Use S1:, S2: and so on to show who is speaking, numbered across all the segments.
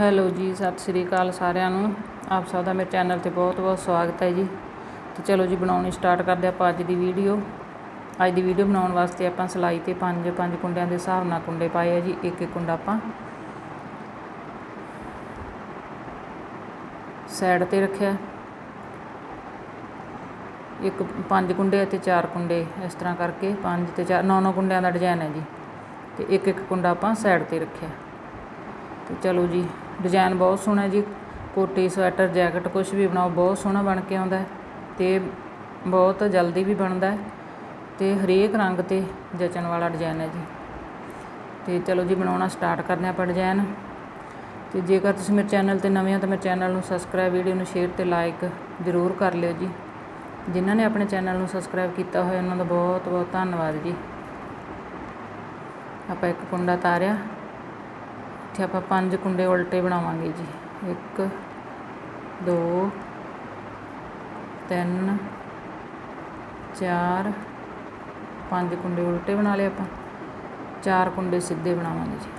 S1: Hello ਜੀ, ਸਤਿ ਸ੍ਰੀ ਅਕਾਲ ਸਾਰਿਆਂ ਨੂੰ। ਆਪ ਸਭ ਦਾ ਮੇਰੇ ਚੈਨਲ ਤੇ ਬਹੁਤ ਬਹੁਤ ਸਵਾਗਤ ਹੈ ਜੀ। ਤੇ ਚਲੋ ਜੀ, ਬਣਾਉਣੀ ਸਟਾਰਟ ਕਰਦੇ ਆਪਾਂ ਅੱਜ ਦੀ ਵੀਡੀਓ। ਅੱਜ ਦੀ ਵੀਡੀਓ ਬਣਾਉਣ ਵਾਸਤੇ ਆਪਾਂ ਸਿਲਾਈ ਤੇ ਪੰਜ ਪੰਜ ਕੁੰਡਿਆਂ ਦੇ ਹਿਸਾਬ ਨਾਲ ਕੁੰਡੇ ਪਾਏ ਆ ਜੀ, ਇੱਕ ਇੱਕ ਕੁੰਡਾ ਆਪਾਂ। ਸਾਈਡ ਤੇ ਰੱਖਿਆ। ਇੱਕ, ਪੰਜ ਕੁੰਡੇ ਅਤੇ ਚਾਰ ਕੁੰਡੇ ਇਸ ਤਰ੍ਹਾਂ ਕਰਕੇ ਪੰਜ ਤੇ ਚਾਰ, ਨੌ ਨੌ ਕੁੰਡਿਆਂ ਦਾ ਡਿਜ਼ਾਈਨ ਹੈ ਜੀ। ਤੇ ਇੱਕ ਇੱਕ ਕੁੰਡਾ ਆਪਾਂ ਸਾਈਡ ਤੇ ਰੱਖਿਆ। ਤੇ ਚਲੋ ਜੀ ਡਿਜ਼ਾਈਨ ਬਹੁਤ ਸੋਹਣਾ ਜੀ, ਕੋਟੀ, ਸਵੈਟਰ, ਜੈਕਟ ਕੁਛ ਵੀ ਬਣਾਓ, ਬਹੁਤ ਸੋਹਣਾ ਬਣ ਕੇ ਆਉਂਦਾ ਅਤੇ ਬਹੁਤ ਜਲਦੀ ਵੀ ਬਣਦਾ ਅਤੇ ਹਰੇਕ ਰੰਗ ਤੇ ਜਚਣ ਵਾਲਾ ਡਿਜ਼ਾਈਨ ਹੈ ਜੀ। ਅਤੇ ਚਲੋ ਜੀ, ਬਣਾਉਣਾ ਸਟਾਰਟ ਕਰਦੇ ਹਾਂ ਆਪਾਂ ਡਿਜ਼ਾਈਨ। ਅਤੇ ਜੇਕਰ ਤੁਸੀਂ ਮੇਰੇ ਚੈਨਲ ਤੇ ਨਵੇਂ ਹੋ ਤਾਂ ਮੇਰੇ ਚੈਨਲ ਨੂੰ ਸਬਸਕ੍ਰਾਈਬ, ਵੀਡੀਓ ਨੂੰ ਸ਼ੇਅਰ ਅਤੇ ਲਾਈਕ ਜ਼ਰੂਰ ਕਰ ਲਿਓ ਜੀ। ਜਿਨ੍ਹਾਂ ਨੇ ਆਪਣੇ ਚੈਨਲ ਨੂੰ ਸਬਸਕ੍ਰਾਈਬ ਕੀਤਾ ਹੋਇਆ, ਉਹਨਾਂ ਦਾ ਬਹੁਤ ਬਹੁਤ ਧੰਨਵਾਦ ਜੀ। ਆਪਾਂ ਇੱਕ ਕੁੰਡਾ ਤਾਰਿਆ। ਇੱਥੇ ਆਪਾਂ ਪੰਜ ਕੁੰਡੇ ਉਲਟੇ ਬਣਾਵਾਂਗੇ ਜੀ। 1 2 3 4 ਪੰਜ ਕੁੰਡੇ ਉਲਟੇ ਬਣਾ ਲਏ ਆਪਾਂ। ਚਾਰ ਕੁੰਡੇ ਸਿੱਧੇ ਬਣਾਵਾਂਗੇ ਜੀ।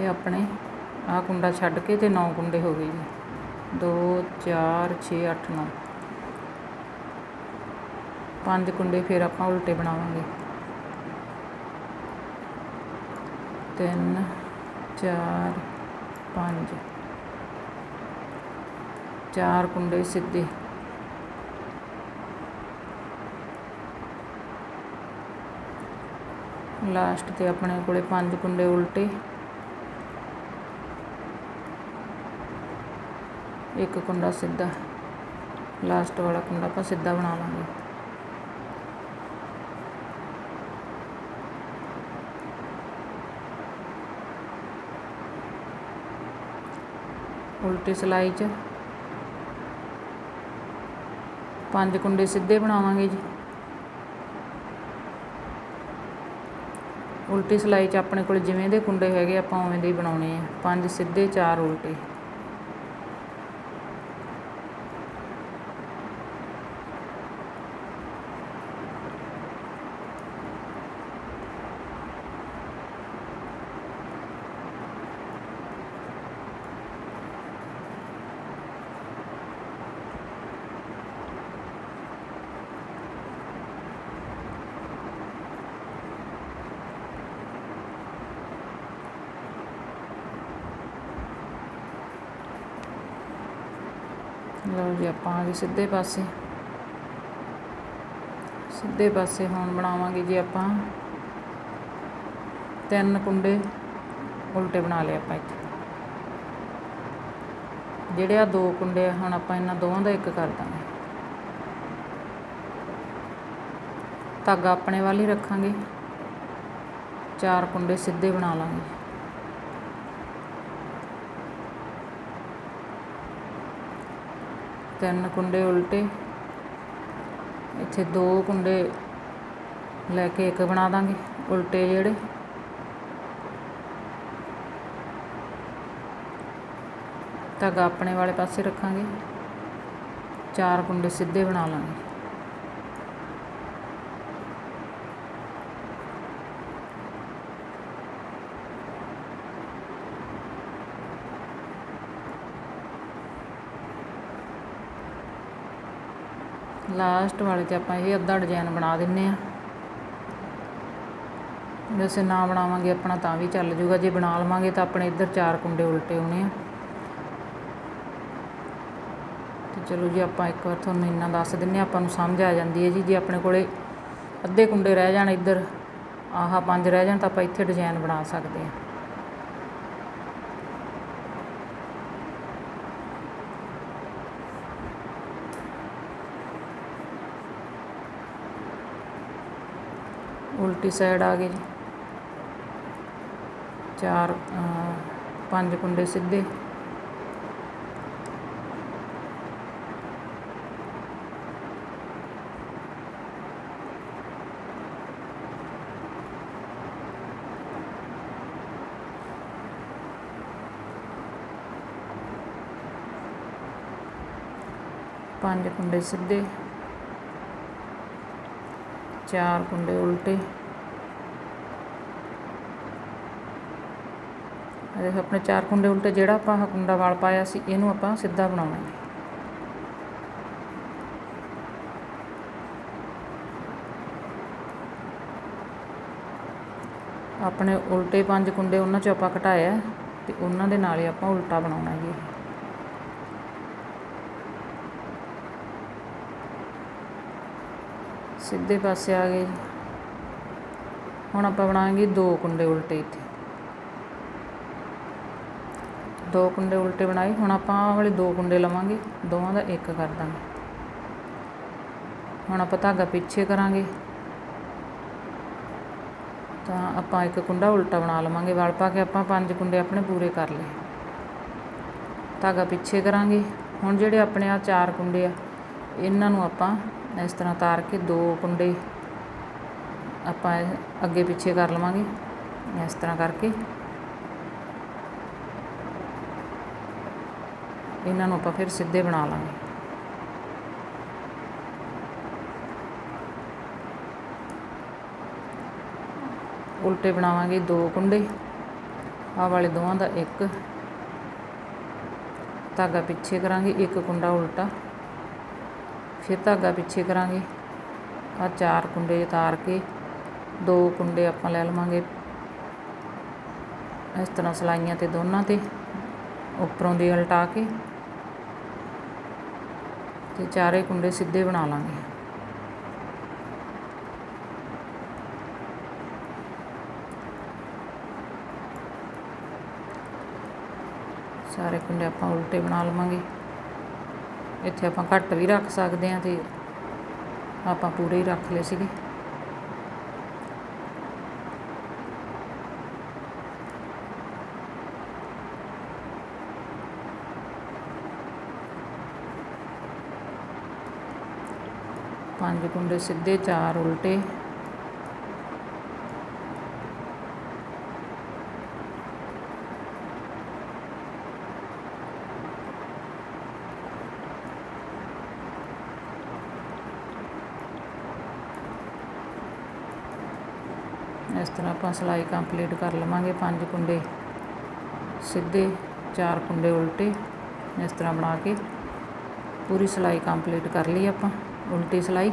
S1: ਇਹ ਆਪਣੇ ਆਹ ਕੁੰਡਾ ਛੱਡ ਕੇ ਤੇ 9 ਕੁੰਡੇ ਹੋ ਗਏ ਜੀ। 2 4 6 8 9 ਪੰਜ ਕੁੰਡੇ ਫਿਰ ਆਪਾਂ ਉਲਟੇ ਬਣਾਵਾਂਗੇ। 3 4 5 ਚਾਰ ਕੁੰਡੇ ਸਿੱਧੇ। ਲਾਸਟ ਤੇ ਆਪਣੇ ਕੋਲੇ ਪੰਜ ਕੁੰਡੇ ਉਲਟੇ। ਇੱਕ ਕੁੰਡਾ ਸਿੱਧਾ। ਲਾਸਟ ਵਾਲਾ ਕੁੰਡਾ ਆਪਾਂ ਸਿੱਧਾ ਬਣਾ ਲਾਂਗੇ ਉਲਟੀ ਸਿਲਾਈ 'ਚ। ਪੰਜ ਕੁੰਡੇ ਸਿੱਧੇ ਬਣਾਵਾਂਗੇ ਜੀ। ਉਲਟੀ ਸਿਲਾਈ 'ਚ ਆਪਣੇ ਕੋਲ ਜਿਵੇਂ ਦੇ ਕੁੰਡੇ ਹੈਗੇ ਆਪਾਂ ਉਵੇਂ ਦੇ ਹੀ ਬਣਾਉਣੇ ਆ। ਪੰਜ ਸਿੱਧੇ, ਚਾਰ ਉਲਟੇ। ਲਓ ਜੀ ਆਪਾਂ ਆ ਗਏ ਸਿੱਧੇ ਪਾਸੇ। ਸਿੱਧੇ ਪਾਸੇ ਹੁਣ ਬਣਾਵਾਂਗੇ ਜੀ ਆਪਾਂ ਤਿੰਨ ਕੁੰਡੇ ਉਲਟੇ ਬਣਾ ਲਏ ਆਪਾਂ ਇੱਥੇ। ਜਿਹੜੇ ਆ ਦੋ ਕੁੰਡੇ ਆ, ਹੁਣ ਆਪਾਂ ਇਹਨਾਂ ਦੋਵਾਂ ਦਾ ਇੱਕ ਕਰ ਦਾਂਗੇ। ਧਾਗਾ ਆਪਣੇ ਵੱਲ ਹੀ ਰੱਖਾਂਗੇ। ਚਾਰ ਕੁੰਡੇ ਸਿੱਧੇ ਬਣਾ ਲਾਂਗੇ। ਤਿੰਨ ਕੁੰਡੇ ਉਲਟੇ। ਇੱਥੇ ਦੋ ਕੁੰਡੇ ਲੈ ਕੇ ਇੱਕ ਬਣਾ ਦਾਂਗੇ, ਉਲਟੇ ਜਿਹੜੇ। ਧਾਗਾ ਆਪਣੇ ਵਾਲੇ ਪਾਸੇ ਰੱਖਾਂਗੇ। ਚਾਰ ਕੁੰਡੇ ਸਿੱਧੇ ਬਣਾ ਲਾਂਗੇ। ਲਾਸਟ ਵਾਲੇ ਤੇ ਆਪਾਂ ਇਹ ਅੱਧਾ ਡਿਜ਼ਾਈਨ ਬਣਾ ਦਿੰਨੇ ਆ। ਵੈਸੇ ਨਾ ਬਣਾਵਾਂਗੇ, ਆਪਣਾ ਤਾਂ ਵੀ ਚੱਲ ਜੂਗਾ। ਜੇ ਬਣਾ ਲਵਾਂਗੇ ਤਾਂ ਆਪਣੇ ਇੱਧਰ ਚਾਰ ਕੁੰਡੇ ਉਲਟੇ ਹੋਣੇ ਆ। ਤੇ ਚਲੋ ਜੀ, ਆਪਾਂ ਇੱਕ ਵਾਰ ਤੁਹਾਨੂੰ ਇੰਨਾ ਦੱਸ ਦਿੰਨੇ ਆ, ਆਪਾਂ ਨੂੰ ਸਮਝ ਆ ਜਾਂਦੀ ਹੈ ਜੀ। ਜੇ ਆਪਣੇ ਕੋਲੇ ਅੱਧੇ ਕੁੰਡੇ ਰਹਿ ਜਾਣ ਇੱਧਰ, ਆਹਾ ਪੰਜ ਰਹਿ ਜਾਣ ਤਾਂ ਆਪਾਂ ਇੱਥੇ ਡਿਜ਼ਾਈਨ ਬਣਾ ਸਕਦੇ ਆ ਉਲਟੀ ਸਾਈਡ ਆ ਗਏ ਜੀ। ਚਾਰ ਪੰਜ ਕੁੰਡੇ ਸਿੱਧੇ। ਪੰਜ ਕੁੰਡੇ ਸਿੱਧੇ। चार कुंडे उल्टे ਦੇਖੋ, ਆਪਣੇ ਚਾਰ ਕੁੰਡੇ ਉਲਟੇ, ਜਿਹੜਾ ਆਪਾਂ ਆਹ ਕੁੰਡਾ ਵਾਲ ਪਾਇਆ ਸੀ, ਇਹਨੂੰ ਆਪਾਂ ਸਿੱਧਾ ਬਣਾਉਣਾ ਹੈ। ਆਪਣੇ ਉਲਟੇ ਪੰਜ ਕੁੰਡੇ ਉਹਨਾਂ ਚੋਂ ਆਪਾਂ ਘਟਾਇਆ ਤੇ ਉਹਨਾਂ ਦੇ ਨਾਲ ਹੀ ਆਪਾਂ ਉਲਟਾ ਬਣਾਉਣਾ ਜੀ ਸਿੱਧੇ ਪਾਸੇ ਆ ਗਏ ਜੀ। ਹੁਣ ਆਪਾਂ ਬਣਾਵਾਂਗੇ ਦੋ ਕੁੰਡੇ ਉਲਟੇ ਇੱਥੇ। ਦੋ ਕੁੰਡੇ ਉਲਟੇ ਬਣਾਏ, ਹੁਣ ਆਪਾਂ ਆਹ ਵਾਲੇ ਦੋ ਕੁੰਡੇ ਲਵਾਂਗੇ, ਦੋਵਾਂ ਦਾ ਇੱਕ ਕਰ ਦਾਂਗੇ। ਹੁਣ ਆਪਾਂ ਧਾਗਾ ਪਿੱਛੇ ਕਰਾਂਗੇ। ਤਾਂ ਆਪਾਂ ਇੱਕ ਕੁੰਡਾ ਉਲਟਾ ਬਣਾ ਲਵਾਂਗੇ, ਵਲ ਪਾ ਕੇ ਆਪਾਂ ਪੰਜ ਕੁੰਡੇ ਆਪਣੇ ਪੂਰੇ ਕਰ ਲਏ। ਧਾਗਾ ਪਿੱਛੇ ਕਰਾਂਗੇ। ਹੁਣ ਜਿਹੜੇ ਆਪਣੇ ਆ ਚਾਰ ਕੁੰਡੇ ਆ, ਇਹਨਾਂ ਨੂੰ ਆਪਾਂ ਇਸ ਤਰ੍ਹਾਂ ਤਾਰ ਕੇ ਦੋ ਕੁੰਡੇ ਆਪਾਂ ਅੱਗੇ ਪਿੱਛੇ ਕਰ ਲਵਾਂਗੇ। ਇਸ ਤਰ੍ਹਾਂ ਕਰਕੇ ਇਹਨਾਂ ਨੂੰ ਆਪਾਂ ਫਿਰ ਸਿੱਧੇ ਬਣਾ ਲਾਂਗੇ। ਉਲਟੇ ਬਣਾਵਾਂਗੇ ਦੋ ਕੁੰਡੇ। ਆਹ ਵਾਲੇ ਦੋਵਾਂ ਦਾ ਇੱਕ। ਧਾਗਾ ਪਿੱਛੇ ਕਰਾਂਗੇ, ਇੱਕ ਕੁੰਡਾ ਉਲਟਾ। ਫਿਰ ਧਾਗਾ ਪਿੱਛੇ ਕਰਾਂਗੇ। ਆ ਚਾਰ ਕੁੰਡੇ ਉਤਾਰ ਕੇ, ਦੋ ਕੁੰਡੇ ਆਪਾਂ ਲੈ ਲਵਾਂਗੇ। ਇਸ ਤਰ੍ਹਾਂ ਸਲਾਈਆਂ ਤੇ ਦੋਨਾਂ ਤੇ, ਉੱਪਰੋਂ ਦੀ ਉਲਟਾ ਕੇ ਤੇ ਚਾਰੇ ਕੁੰਡੇ ਸਿੱਧੇ ਬਣਾ ਲਾਂਗੇ। ਸਾਰੇ ਕੁੰਡੇ ਆਪਾਂ ਉਲਟੇ ਬਣਾ ਲਵਾਂਗੇ। ਇੱਥੇ ਆਪਾਂ ਘੱਟ ਵੀ ਰੱਖ ਸਕਦੇ ਹਾਂ ਤੇ ਆਪਾਂ ਪੂਰੇ ਹੀ ਰੱਖ ਲਏ ਸੀਗੇ। ਪੰਜ ਕੁੰਡੇ ਸਿੱਧੇ, ਚਾਰ ਉਲਟੇ। ਇਸ ਤਰ੍ਹਾਂ ਆਪਾਂ ਸਿਲਾਈ ਕੰਪਲੀਟ ਕਰ ਲਵਾਂਗੇ ਪੰਜ ਕੁੰਡੇ। ਸਿੱਧੇ ਚਾਰ ਕੁੰਡੇ ਉਲਟੇ ਇਸ ਤਰ੍ਹਾਂ ਬਣਾ ਕੇ ਪੂਰੀ ਸਿਲਾਈ ਕੰਪਲੀਟ ਕਰ ਲਈ ਆਪਾਂ, ਉਲਟੀ ਸਿਲਾਈ।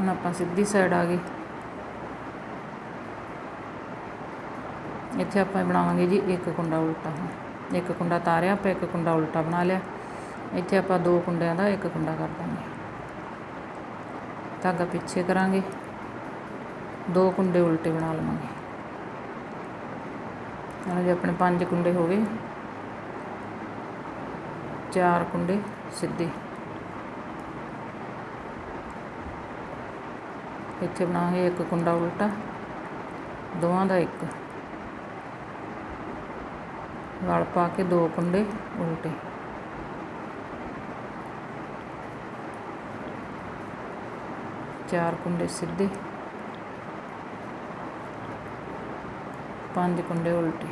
S1: ਹੁਣ ਆਪਾਂ ਸਿੱਧੀ ਸਾਈਡ ਆ ਗਏ। ਇੱਥੇ ਆਪਾਂ ਬਣਾਵਾਂਗੇ ਜੀ ਇੱਕ ਕੁੰਡਾ ਉਲਟਾ। ਹੁਣ ਇੱਕ ਕੁੰਡਾ ਤਾਰਿਆ, ਆਪਾਂ ਇੱਕ ਕੁੰਡਾ ਉਲਟਾ ਬਣਾ ਲਿਆ। ਇੱਥੇ ਆਪਾਂ ਦੋ ਕੁੰਡਿਆਂ ਦਾ ਇੱਕ ਕੁੰਡਾ ਕਰ ਦਾਂਗੇ। ਧਾਗਾ ਪਿੱਛੇ ਕਰਾਂਗੇ। ਦੋ ਕੁੰਡੇ ਉਲਟੇ ਬਣਾ ਲਵਾਂਗੇ। ਹੁਣ ਜੇ ਆਪਣੇ ਪੰਜ ਕੁੰਡੇ ਹੋ ਗਏ, ਚਾਰ ਕੁੰਡੇ ਸਿੱਧੇ। ਇੱਥੇ ਬਣਾਵਾਂਗੇ ਇੱਕ ਕੁੰਡਾ ਉਲਟਾ, ਦੋਵਾਂ ਦਾ ਇੱਕ। ਵਲ ਪਾ ਕੇ ਦੋ ਕੁੰਡੇ ਉਲਟੇ। ਚਾਰ ਕੁੰਡੇ ਸਿੱਧੇ। ਪੰਜ ਕੁੰਡੇ ਉਲਟੇ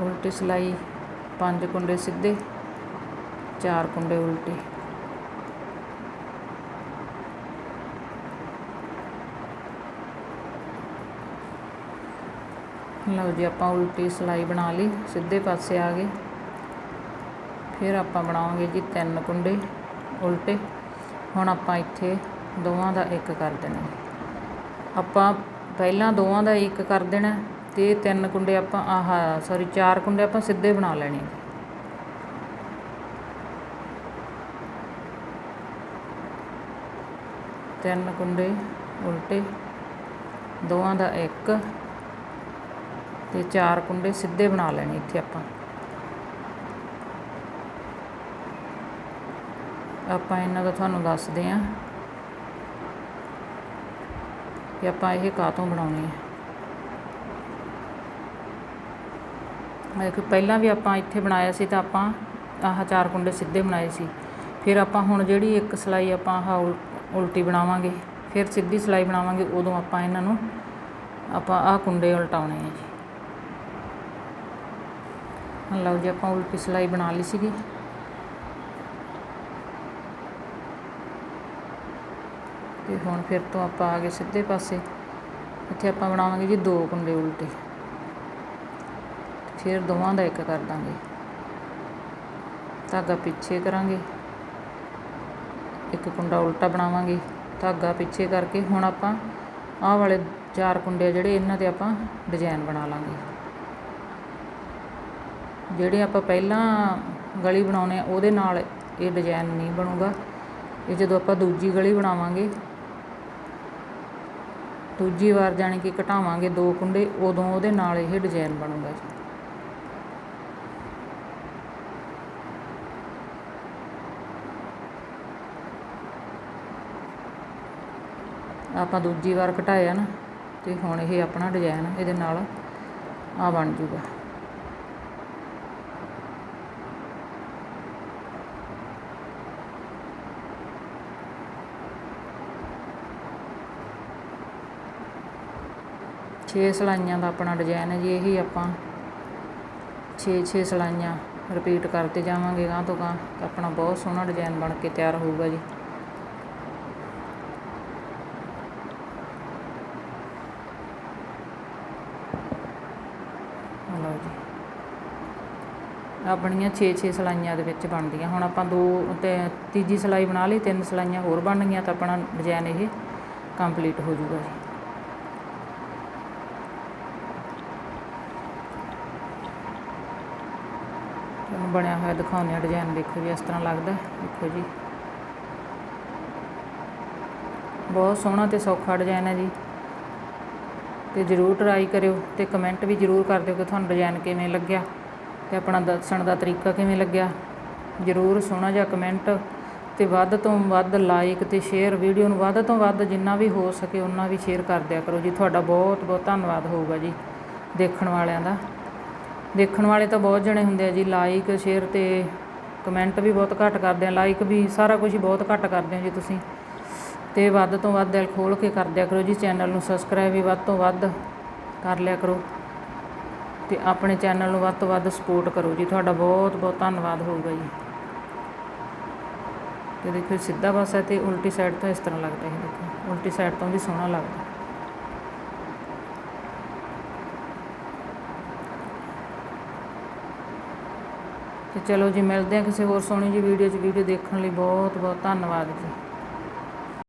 S1: ਉਲਟੀ ਸਿਲਾਈ ਪੰਜ ਕੁੰਡੇ ਸਿੱਧੇ ਚਾਰ ਕੁੰਡੇ ਉਲਟੇ ਲਓ ਜੀ ਆਪਾਂ ਉਲਟੀ ਸਿਲਾਈ ਬਣਾ ਲਈ, ਸਿੱਧੇ ਪਾਸੇ ਆ ਗਏ। ਫਿਰ ਆਪਾਂ ਬਣਾਵਾਂਗੇ ਜੀ ਤਿੰਨ ਕੁੰਡੇ ਉਲਟੇ। ਹੁਣ ਆਪਾਂ ਇੱਥੇ ਦੋਵਾਂ ਦਾ ਇੱਕ ਕਰ ਦੇਣਾ। ਆਪਾਂ ਪਹਿਲਾਂ ਦੋਵਾਂ ਦਾ ਇੱਕ ਕਰ ਦੇਣਾ ਤੇ ਤਿੰਨ ਕੁੰਡੇ ਆਪਾਂ, ਆਹ ਸੌਰੀ ਚਾਰ ਕੁੰਡੇ ਆਪਾਂ ਸਿੱਧੇ ਬਣਾ ਲੈਣੇ। ਤਿੰਨ ਕੁੰਡੇ ਉਲਟੇ, ਦੋਵਾਂ ਦਾ ਇੱਕ। ਤੇ ਚਾਰ ਕੁੰਡੇ ਸਿੱਧੇ ਬਣਾ ਲੈਣੇ ਇੱਥੇ ਆਪਾਂ। ਆਪਾਂ ਇਹਨਾਂ ਦਾ ਤੁਹਾਨੂੰ ਦੱਸਦੇ ਆਂ ਕਿ ਆਪਾਂ ਇਹ ਕਾਹਤੋਂ ਬਣਾਉਣੇ ਆ। ਦੇਖੋ, ਪਹਿਲਾਂ ਵੀ ਆਪਾਂ ਇੱਥੇ ਬਣਾਇਆ ਸੀ ਤਾਂ ਆਪਾਂ ਆਹ ਚਾਰ ਕੁੰਡੇ ਸਿੱਧੇ ਬਣਾਏ ਸੀ। ਫਿਰ ਆਪਾਂ ਹੁਣ ਜਿਹੜੀ ਇੱਕ ਸਿਲਾਈ ਆਪਾਂ ਆਹ ਉਲ- ਉਲਟੀ ਬਣਾਵਾਂਗੇ, ਫਿਰ ਸਿੱਧੀ ਸਿਲਾਈ ਬਣਾਵਾਂਗੇ, ਉਦੋਂ ਆਪਾਂ ਇਹਨਾਂ ਨੂੰ ਆਪਾਂ ਆਹ ਕੁੰਡੇ ਉਲਟਾਉਣੇ ਆ ਜੀ। ਹੁਣ ਲਓ ਜੀ, ਆਪਾਂ ਉਲਟੀ ਸਿਲਾਈ ਬਣਾ ਲਈ ਸੀਗੀ। ਤੇ ਹੁਣ ਫਿਰ ਤੋਂ ਆਪਾਂ ਆ ਗਏ ਸਿੱਧੇ ਪਾਸੇ। ਇੱਥੇ ਆਪਾਂ ਬਣਾਵਾਂਗੇ ਜੀ ਦੋ ਕੁੰਡੇ ਉਲਟੇ। ਫਿਰ ਦੋਵਾਂ ਦਾ ਇੱਕ ਕਰ ਦਾਂਗੇ। ਧਾਗਾ ਪਿੱਛੇ ਕਰਾਂਗੇ। ਇੱਕ ਕੁੰਡਾ ਉਲਟਾ ਬਣਾਵਾਂਗੇ। ਧਾਗਾ ਪਿੱਛੇ ਕਰਕੇ ਹੁਣ ਆਪਾਂ ਆਹ ਵਾਲੇ ਚਾਰ ਕੁੰਡੇ ਆ ਜਿਹੜੇ, ਇਹਨਾਂ ਤੇ ਆਪਾਂ ਡਿਜ਼ਾਈਨ ਬਣਾ ਲਾਂਗੇ। ਜਿਹੜੇ ਆਪਾਂ ਪਹਿਲਾਂ ਗਲੀ ਬਣਾਉਂਦੇ ਹਾਂ ਉਹਦੇ ਨਾਲ ਇਹ ਡਿਜ਼ਾਇਨ ਨਹੀਂ ਬਣੂਗਾ। ਇਹ ਜਦੋਂ ਆਪਾਂ ਦੂਜੀ ਗਲੀ ਬਣਾਵਾਂਗੇ, ਦੂਜੀ ਵਾਰ ਜਾਣੀ ਕਿ ਘਟਾਵਾਂਗੇ ਦੋ ਕੁੰਡੇ, ਉਦੋਂ ਉਹਦੇ ਨਾਲ ਇਹ ਡਿਜ਼ਾਈਨ ਬਣੂਗਾ ਜੀ। ਆਪਾਂ ਦੂਜੀ ਵਾਰ ਘਟਾਇਆ ਨਾ, ਤੇ ਹੁਣ ਇਹ ਆਪਣਾ ਡਿਜ਼ਾਈਨ ਇਹਦੇ ਨਾਲ ਆ ਬਣ ਜੂਗਾ। ਛੇ ਸਲਾਈਆਂ ਦਾ ਆਪਣਾ ਡਿਜ਼ਾਈਨ ਹੈ ਜੀ, ਇਹੀ ਆਪਾਂ 6-6 ਸਲਾਈਆਂ ਰਿਪੀਟ ਕਰਦੇ ਜਾਵਾਂਗੇ ਗਾਂ ਤੋਂ ਗਾਂ ਤਾਂ ਆਪਣਾ ਬਹੁਤ ਸੋਹਣਾ ਡਿਜ਼ਾਈਨ ਬਣ ਕੇ ਤਿਆਰ ਹੋਊਗਾ ਜੀ। ਲਓ ਜੀ। ਆਪਣੀਆਂ 6-6 ਸਲਾਈਆਂ ਦੇ ਵਿੱਚ ਬਣਦੀਆਂ। ਹੁਣ ਆਪਾਂ ਦੋ ਤੇ ਤੀਜੀ ਸਲਾਈ ਬਣਾ ਲਈ, ਤਿੰਨ ਸਲਾਈਆਂ ਹੋਰ ਬਣ ਗਈਆਂ, ਤਾਂ ਆਪਣਾ ਡਿਜ਼ਾਈਨ ਇਹ ਕੰਪਲੀਟ ਹੋ ਜਾਊਗਾ ਜੀ। ਤੁਹਾਨੂੰ ਬਣਿਆ ਹੋਇਆ ਦਿਖਾਉਂਦੇ ਆ ਡਿਜ਼ਾਈਨ ਦੇਖੋ ਜੀ, ਇਸ ਤਰ੍ਹਾਂ ਲੱਗਦਾ, ਦੇਖੋ ਜੀ। ਬਹੁਤ ਸੋਹਣਾ ਤੇ ਸੌਖਾ ਡਿਜ਼ਾਈਨ ਹੈ ਜੀ। ਤੇ ਜਰੂਰ ਟਰਾਈ ਕਰਿਓ ਤੇ ਕਮੈਂਟ ਵੀ ਜਰੂਰ ਕਰ ਦਿਓ ਕਿ ਤੁਹਾਨੂੰ ਡਿਜ਼ਾਈਨ ਕਿਵੇਂ ਲੱਗਿਆ ਤੇ ਆਪਣਾ ਦੱਸਣ ਦਾ ਤਰੀਕਾ ਕਿਵੇਂ ਲੱਗਿਆ। ਜਰੂਰ ਸੋਹਣਾ ਜਿਹਾ ਕਮੈਂਟ ਤੇ ਵੱਧ ਤੋਂ ਵੱਧ ਲਾਈਕ ਤੇ ਸ਼ੇਅਰ ਵੀਡੀਓ ਨੂੰ ਵੱਧ ਤੋਂ ਵੱਧ ਜਿੰਨਾ ਵੀ ਹੋ ਸਕੇ ਉਹਨਾਂ ਵੀ ਸ਼ੇਅਰ ਕਰ ਦਿਆ ਕਰੋ ਜੀ। ਤੁਹਾਡਾ ਬਹੁਤ ਬਹੁਤ ਧੰਨਵਾਦ ਹੋਊਗਾ ਜੀ ਦੇਖਣ ਵਾਲਿਆਂ ਦਾ। ਦੇਖਣ ਵਾਲੇ ਤਾਂ ਬਹੁਤ ਜਣੇ ਹੁੰਦੇ ਆ ਜੀ ਲਾਈਕ ਸ਼ੇਅਰ ਤੇ ਕਮੈਂਟ ਵੀ ਬਹੁਤ ਘੱਟ ਕਰਦੇ ਆ ਲਾਈਕ ਵੀ ਸਾਰਾ ਕੁਝ ਹੀ ਬਹੁਤ ਘੱਟ ਕਰਦੇ ਹੋ ਜੀ ਤੁਸੀਂ। ਤੇ ਵੱਧ ਤੋਂ ਵੱਧ ਦਿਲ ਖੋਲ ਕੇ ਕਰ ਦਿਆ ਕਰੋ ਜੀ ਚੈਨਲ ਨੂੰ ਸਬਸਕ੍ਰਾਈਬ ਵੀ ਵੱਧ ਤੋਂ ਵੱਧ ਕਰ ਲਿਆ ਕਰੋ। ਤੇ ਆਪਣੇ ਚੈਨਲ ਨੂੰ ਵੱਧ ਤੋਂ ਵੱਧ ਸਪੋਰਟ ਕਰੋ ਜੀ, ਤੁਹਾਡਾ ਬਹੁਤ ਬਹੁਤ ਧੰਨਵਾਦ ਹੋਊਗਾ ਜੀ। ਤੇ ਦੇਖੋ, ਸਿੱਧਾ ਪਾਸਾ ਤੇ ਉਲਟੀ ਸਾਈਡ ਤੋਂ ਇਸ ਤਰ੍ਹਾਂ ਲੱਗਦਾ ਹੈ ਦੇਖੋ, ਉਲਟੀ ਸਾਈਡ ਤੋਂ ਵੀ ਸੋਹਣਾ ਲੱਗਦਾ। ਤੇ ਚਲੋ ਜੀ ਮਿਲਦੇ ਆ ਕਿਸੇ ਹੋਰ ਸੋਹਣੀ ਜੀ ਵੀਡੀਓ 'ਚ। ਵੀਡੀਓ ਦੇਖਣ ਲਈ ਬਹੁਤ ਬਹੁਤ ਧੰਨਵਾਦ ਜੀ।